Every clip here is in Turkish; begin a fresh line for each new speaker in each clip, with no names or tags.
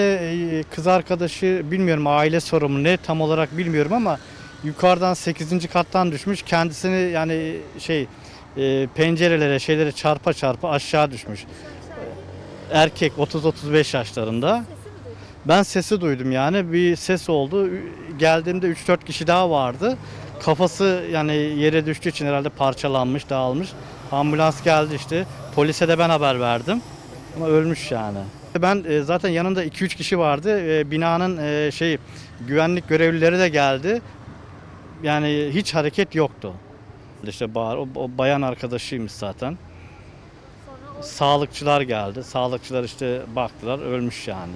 Ee, Kız arkadaşı bilmiyorum aile sorunu ne tam olarak bilmiyorum ama yukarıdan 8. kattan düşmüş. Kendisini yani şey e, pencerelere şeylere çarpa çarpa aşağı düşmüş. Erkek 30-35 yaşlarında. Ben sesi duydum yani bir ses oldu. Geldiğimde 3-4 kişi daha vardı. Kafası yani yere düştüğü için herhalde parçalanmış, dağılmış. Ambulans geldi işte. Polise de ben haber verdim. Ama ölmüş yani. Ben e, zaten yanında 2-3 kişi vardı. E, binanın e, şey güvenlik görevlileri de geldi. Yani hiç hareket yoktu. İşte bağır, o, o bayan arkadaşıymış zaten. Sağlıkçılar geldi. Sağlıkçılar işte baktılar ölmüş yani.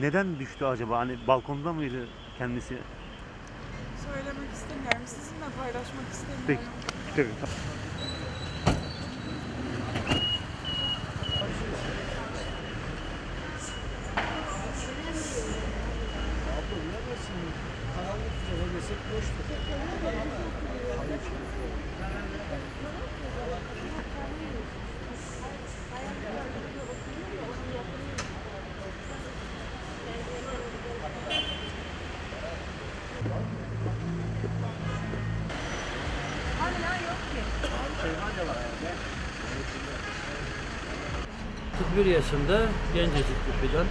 Neden düştü acaba? Hani balkonda mıydı kendisi?
Söylemek istemiyorum. Sizinle paylaşmak istemiyorum.
Peki. Tabii.
bir yaşında gencecik bir plan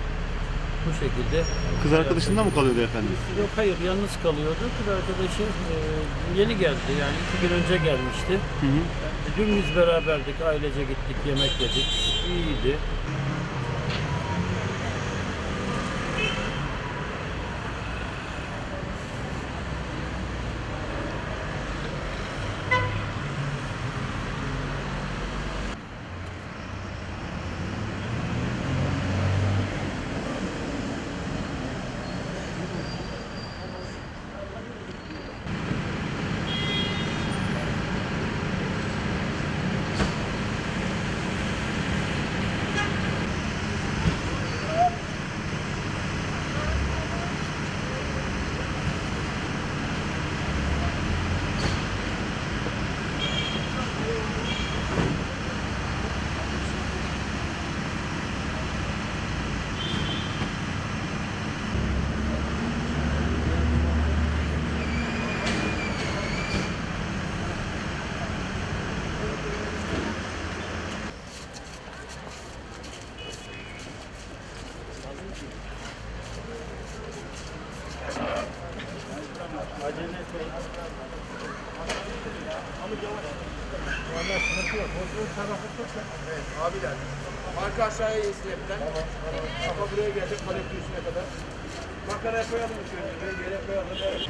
bu şekilde.
Kız arkadaşında mı kalıyordu efendim?
Yok hayır yalnız kalıyordu. Kız arkadaşı e, yeni geldi yani iki gün önce gelmişti.
Hı hı.
Dün biz beraberdik ailece gittik yemek yedik. İyiydi.
Abiler. Arka aşağıya izleyebilen. Kafa buraya gelecek kalep üstüne kadar. Makaraya koyalım şöyle. Yere koyalım. Evet.